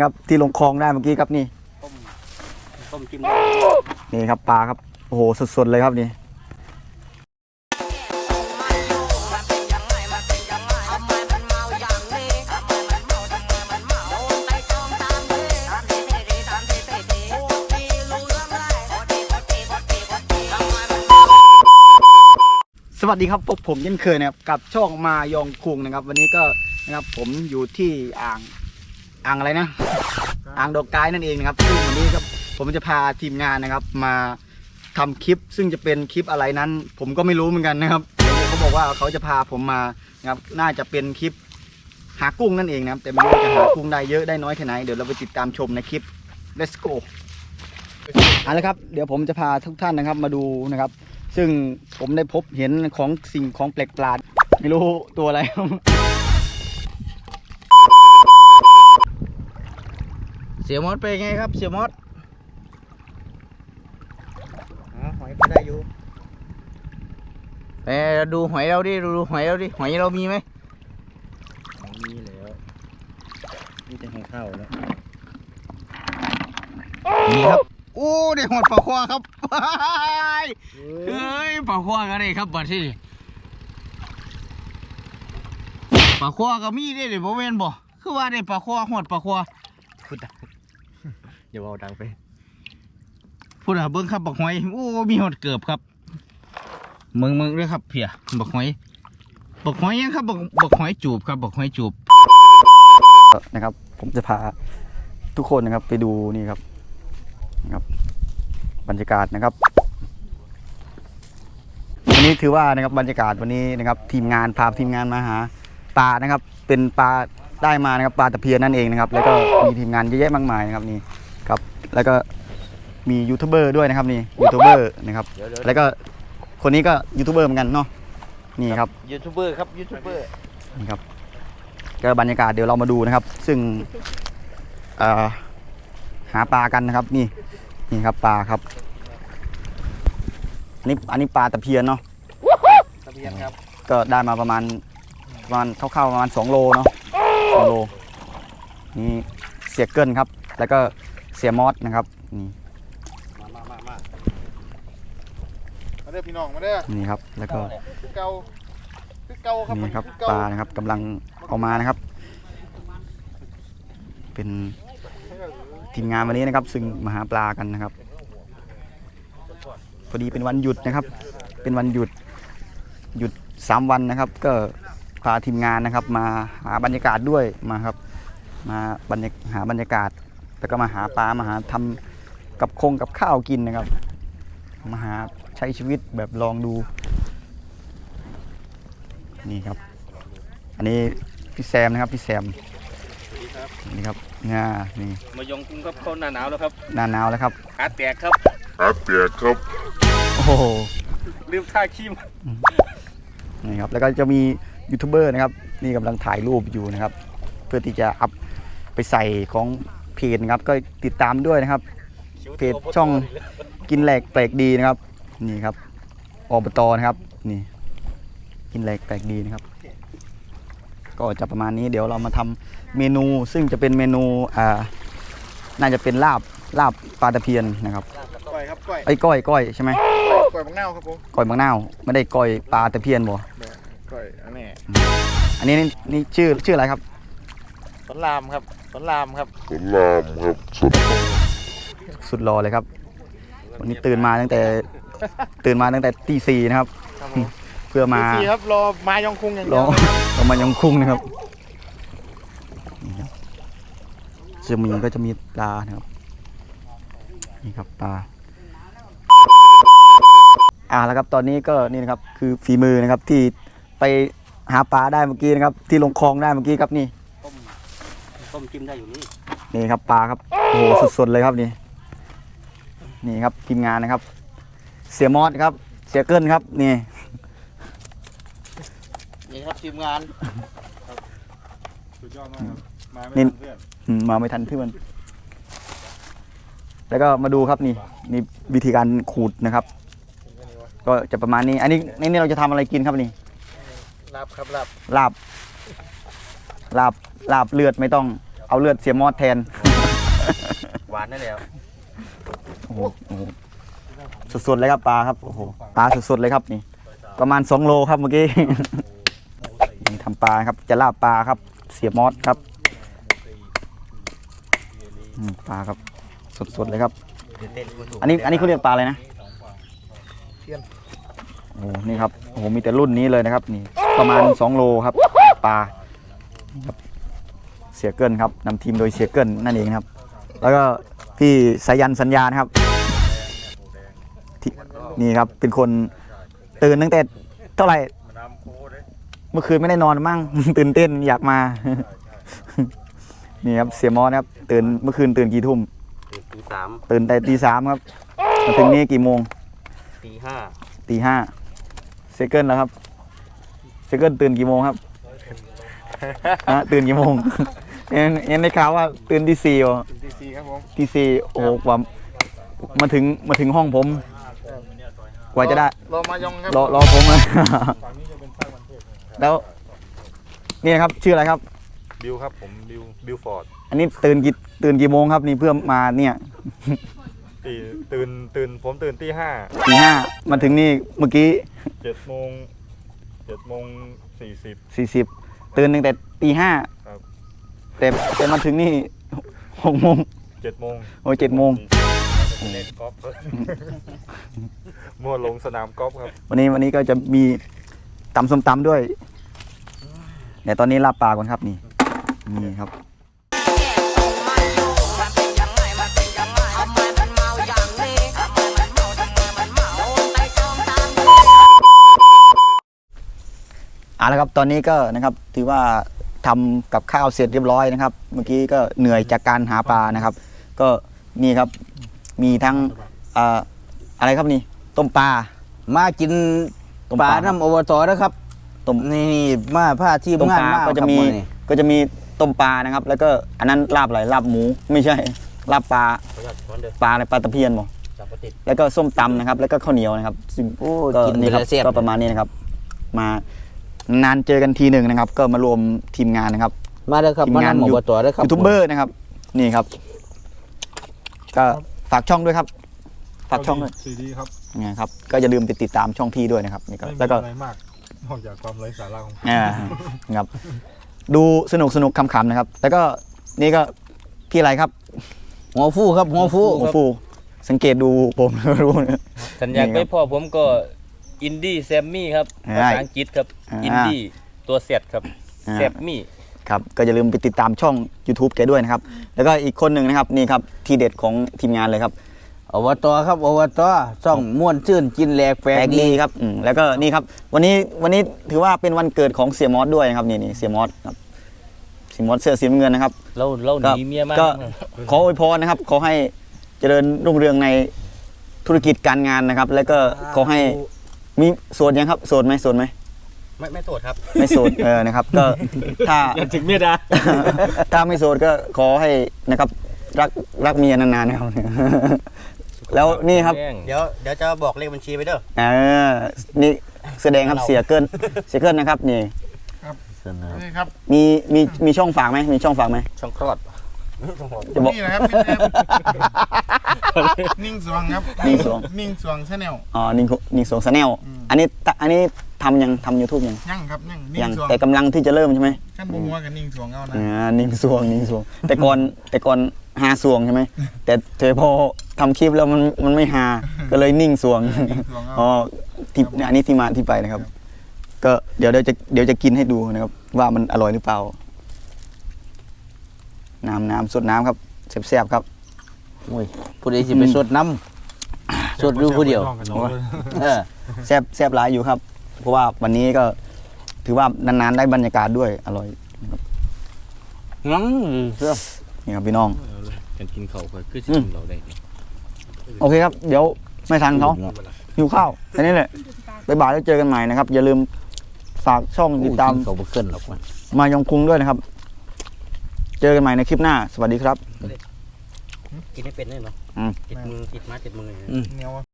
ครับที่ลงคลองได้เมื่อกี้ครับนี่ต้มต้มจิ้มนี่ครับปลาครับโอ้โหสดๆเลยครับนี่มันเป็นยังไงมันเป็นยังไงทำไมมันเมาอย่างนี้ทำไมมันเมาทำไมมันเมาโดนไปสองสามทีสามทีสี่ทีสามทีสี่ทีโอ้ทีรู้เรื่องได้โอ้ทีโอ้ทีโอ้ทีโอ้ทีทำไมมันเมาสวัสดีครับพบผมเช่นเคยนะครับกับช่องมายองคุงนะครับ วันนี้ก็นะครับผมอยู่ที่อ่าง อ่างอะไรนะอ่างดอกกายนั่นเองนะครับซึ่งวันนี้ครับผมจะพาทีมงานนะครับ มาทำคลิป ซึ่งจะเป็นคลิปอะไรนั้น ผมก็ไม่รู้เหมือนกันนะครับเดี๋ยวเขาบอกว่าเขาจะพาผมมานะครับน่าจะเป็นคลิปหากุ้งนั่นเองนะครับแต่ไม่รู้ว่าจะหากุ้งได้เยอะได้น้อยแค่ไหนเดี๋ยวเราไปติดตามชมในคลิป let's go เอาละครับเดี๋ยวผมจะพาทุกท่านนะครับมาดูนะครับ ซึ่งผมได้พบเห็นของสิ่งของแปลกประหลาดไม่รู้ตัวอะไร สียมอสเป็นไงครับ เสียมอสหอยก็ได้อยู่เอ้ดูหอยเราดิ ดูหอยเราดิ หอยเรามีไหมมีแล้วมีแต่ของข้าวแล้วมีครับ โอ้ได้หอดปลาควาครับเฮ้ยปลาควาก็ได้ครับบัดที่นี่ปลาควาก็มีได้เดี๋ยวบ่แม่นบ่ คือว่าได้ปลาควาหอดปลาควาพูดดัง อย่าเบาดังไปพูดอะเบิ่งครับบักหอยโอ้มีหอดเกือบครับมึงมึงด้วยครับเพียบักหอยบักหอยยังครับบักบักหอยจูบครับบักหอยจูบนะครับ ผมจะพาทุกคนนะครับไปดูนี่ครับนะครับ บรรยากาศนะครับวันนี้ถือว่านะครับบรรยากาศวันนี้นะครับ ทีมงานพาทีมงานมาหาปลานะครับ เป็นปลาได้มานะครับปลาตะเพียนนั่นเองนะครับ แล้วก็มีทีมงานเยอะแยะมากมายนะครับนี่ครับ แล้วก็มียูทูบเบอร์ด้วยนะครับนี่ยูทูบเบอร์นะครับแล้วก็คนนี้ก็ยูทูบเบอร์เหมือนกันเนาะนี่ครับยูทูบเบอร์ครับยูทูบเบอร์นี่ครับก็บรรยากาศเดี๋ยวเรามาดูนะครับ ซึ่งเอ่อหาปลากันนะครับ นี่นี่ครับปลาครับอันนี้อันนี้ปลาตะเพียนเนาะตะเพียนครับก็ได้มาประมาณประมาณคร่าวๆประมาณ2โลเนาะสองโลนี่เสียเกิลครับ แล้วก็ เสียมอสนะครับนี่มามามามามาเด้อพี่น้องมาเด้อนี่ครับ แล้วก็คือเก่าคือเก่าครับนี่ครับอปเก่าลานะครับกำลังเอามานะครับ เป็นทีมงานวันนี้นะครับ ซึ่งมาหาปลากันนะครับ พอดีเป็นวันหยุดนะครับ เป็นวันหยุดหยุดสามวันนะครับ ก็พาทีมงานนะครับ มาหาบรรยากาศด้วยมาครับ มาบรรยาหาบรรยากาศ แล้วก็มาหาปลามาหาทำกับคงกับข้าวกินนะครับ มาหาใช้ชีวิตแบบลองดู นี่ครับ อันนี้พี่แซมนะครับพี่แซมนี่ครับง่านี่มายองกุ้งครับเข้าหน้าหนาวแล้วครับหน้าหนาวแล้วครับขาแตกครับโอ้โหลืมท่าขี้มนี่ครับแล้วก็จะมียูทูบเบอร์นะครับ นี่กำลังถ่ายรูปอยู่นะครับ เพื่อที่จะอัพไปใส่ของ เพจนะครับ ก็ติดตามด้วยนะครับ เพจช่องกินแหลกแปลกดีนะครับ นี่ครับอบตนะครับ นี่ กินแหลกแปลกดีนะครับ ก็จะประมาณนี้เดี๋ยวเรามาทำเมนู ซึ่งจะเป็นเมนูอ่าน่าจะเป็นลาบลาบปลาตะเพียนนะครับก้อยครับก้อยไอ้ยก้อยก้อยใช่ไหมก้อยบักนาวครับผมก้อยบางนาวไม่ได้ก้อยปลาตะเพียนบ่ก้อยอันนี้อันนี้นี่นี่ชื่อชื่ออะไรครับ สนรามครับสนรามครับสุดรอเลยครับ วันนี้ตื่นมาตั้งแต่ตื่นมาตั้งแต่ตีสี่นะครับ ครับผมเพื่อมาสี่ครับรอมายองคุงอย่างลเดียอวงเรามายองคุ้งนะครับนี่ครับจะมีก็จะมีปลานะครับนี่ครับปลาอ่าแล้วครับตอนนี้ก็นี่นะครับคือฝีมือนะครับที่ไปหาปลาได้เมื่อกี้นะครับ ที่ลงคลองได้เมื่อกี้ครับนี่ ต้มต้มจิ้มได้อยู่นี่นี่ครับปลาครับโอ้โหสดๆเลยครับนี่นี่ครับทีมงานนะครับ เสียมอสครับ เสียเกิลครับนี่นี่ครับทีมงานสุดยอดมากครับมาไม่นี่ทันเพื่อนอืมมาไม่ทันเพื่อนแล้วก็มาดูครับนี่นี่วิธีการขูดนะครับ ก็จะประมาณนี้ อันนี้นี่นี่เราจะทำอะไรกินครับนี่รับครับรับลาบ ลาบลาบเลือดไม่ต้องเอาเลือดเสียมอสแทน หวานนั่นแหละโอ้โหโอ้โหสดๆเลยครับปลาครับโอ้โหปลาสดๆเลยครับนี่ ประมาณ2โลครับเมื่อกี้ นี่ทำปลาครับจะลาบปลาครับ เสียบมอสครับอืมปลาครับสดๆเลยครับอันนี้อันนี้เขาเรียกปลาอะไรนะโอ้โหนี่ครับโอ้โหมีแต่รุ่นนี้เลยนะครับ นี่ ประมาณ2โลครับ ปลานี่ ครับเสียเกิลครับนำทีมโดยเสียเกิลนั่นเองครับ แล้วก็พี่สายันสัญญานะครับที่นี่ครับเป็นคนตื่นตั้งแต่เท่าไหร่น้ำโค้ดเลยเมื่อคืนไม่ได้นอนมั่งตื่นเต้นอยากมา นี่ครับเสียมอสนะครับ ตื่นเมื่อคืนตื่นกี่ทุ่มตีสามตื่นแต่ตีสามครับมาถึงนี่กี่โมงตีห้าตีห้าเซเกิลแล้วครับเซเกิลตื่นกี่โมงครับ ฮะตื่นกี่โมงเอ็นเอ็นได้ข่าวว่าตื่นตีสี่เหรอดีซีครับผมตีสี่โอ้โหกว่ามาถึงมาถึงห้องผม กว่าจะได้ รอมายองครับรอรอผมอะฝั่งนี้จะเป็นฝ้ายวันเทพนะครับแล้วนี่นะครับชื่ออะไรครับ บิวครับผมบิวบิวฟอร์ดอันนี้ตื่นกี่ตื่นกี่โมงครับนี่เพื่อมาเนี่ยตีตื่นตื่นผมตื่นตีห้าตีห้ามาถึงนี่เมื่อกี้เจ็ดโมงเจ็ดโมงสี่สิบสี่สิบ ตื่นตั้งแต่ตีห้าครับ แต่แต่มาถึงนี่หกโมงเจ็ดโมงโอ้ยเจ็ดโมงเล่นกอล์ฟมั่วลงสนามกอล์ฟครับวันนี้วันนี้ก็จะมีตำส้มตำด้วยเดี๋ยวตอนนี้ลาบปลาก่อนครับนี่นี่ครับ เอาละครับตอนนี้ก็นะครับถือว่าทำกับข้าวเสร็จเรียบร้อยนะครับ เมื่อกี้ก็เหนื่อยจากการหาปลานะครับ ก็นี่ครับมีทั้งเอ่ออะไรครับนี่ต้มปลามากินต้มปปลาลาน้ำอบตนะครับต้มนี่มาผ้าทีมต้มงานปลามากก็จะมีครับมื้อนี้ก็จะมีต้มปลานะครับ แล้วก็อันนั้นลาบอะไรลาบหมูไม่ใช่ลาบปลาปลาอะไรปลาตะเพียนบ่แล้วก็ส้มตำนะครับ แล้วก็ข้าวเหนียวนะครับซึ่งโอ้ก็กินนี่นี่ครับเสียบก็ประมาณนี้นะครับ มา นานเจอกันทีหนึ่งนะครับ ก็มารวมทีมงานนะครับ มาเด้อครับทีมมางานนำอบตเด้อครับยูทูบเบอร์นะครับ นี่ครับ ก็ฝากช่องด้วยครับ ฝากช่องด้วยซีดีครับนี่ครับ ก็อย่าลืมไปติดตามช่องพี่ด้วยนะครับนี่ก็ไม่มีแล้วก็อะไรมากนอกจากความไร้สาระของอ่าครับ ดูสนุกสนุกขำๆนะครับ แล้วก็นี่ก็พี่อะไรครับหัวฟูครับหัวฟูโอ้ฟู สังเกตดูผมรู้นะสัญญาณนี่ครับไม่พอผมก็ อินดี้แซมมี่ครับใช่ภาษาอังกฤษครับอ่าอินดี้ตัวเซตครับอ่าแซมมี่ครับก็อย่าลืมไปติดตามช่อง YouTube แกด้วยนะครับ แล้วก็อีกคนหนึ่งนะครับนี่ครับทีเด็ดของทีมงานเลยครับอบตครับอบตช่องม่วนชื่นกินแหลกแปลแปลกกดีดีครับอืมแล้วก็นี่ครับ วันนี้วันนี้ถือว่าเป็นวันเกิดของเสียมอสด้วยนะครับนี่นี่เสียมอสครับเสียมอสเสื้อสีน้ำเงินนะครับเราเราหก็นีเมียมากก็ขออวยพรนะครับขอให้เจริญรุ่งเรืองในธุรกิจการงานนะครับ แล้วก็ขอให้ มีโสดยังครับโสดไหมโสดไหมไม่ไม่โทษครับ ไม่โสดเออนะครับ ก็ถ้า อย่าถึงเมียดา ถ้าไม่โสดก็ขอให้นะครับรักรักเมียนานๆนะครับ แล้วนี่ครับ เดี๋ยวเดี๋ยวจะบอกเลขบัญชีไปเด้อเออนี่แสดงครับเสียเกินเสียเกินนะครับ นี่ นี่ครับมีมีมีช่องฝากไหมมีช่องฝากไหมช่องคลอด จะบอกนี่นะครับนี่นะครับนิ่งสวงครับนิ่งสวง นิ่งสวงชาแนลอ๋อนิงโคนิงสวงสแนลอันนี้ตะอันนี้ทำยังทำยูทูบยังยั่งครับยั่งนิ่ยังงสวงแต่กำลังที่จะเริ่มใช่ไหมขั้นบัวกับนิ่งสวงเอานะอ่านิงสวงนิงสวง แต่ก่อนแต่ก่อนหาสวงใช่ไหมแต่เธอพอทำคลิปแล้วมันมันไม่หาก็เลยนิ่งสวงนิ่งสวงเอาอ๋อที่อันนี้ที่มาที่ไปนะครับ ก็เดี๋ยวเดี๋ยวจะเดี๋ยวจะกินให้ดูนะครับ ว่ามันอร่อยหรือเปล่า น้ำน้ำสดน้ำครับแซ่บๆครับ โอ้ยผู้ใดสิไปสดน้ำสดอยู่ผู้เดียวเออแซ่บแซ่บหลายอยู่ครับ เพราะว่าวันนี้ก็ถือว่านานๆได้บรรยากาศด้วยอร่อยงั้งเด้อนี่ครับพี่น้องกันกินเขาก็คือสิอืมกินเราได้โอเคครับ เดี๋ยวไม่ทันเขาหิวข้าวแค่นี้แหละบ๊ายบายแล้วเจอกันใหม่นะครับ อย่าลืมฝากช่องติดตามเขาบ่เกินหรอกมันมายองคุงด้วยนะครับ เจอกันใหม่ในคลิปหน้า สวัสดีครับ กินให้เป็นด้วยเนาะอืม ติดมือติดไม้ติดมือเหนียว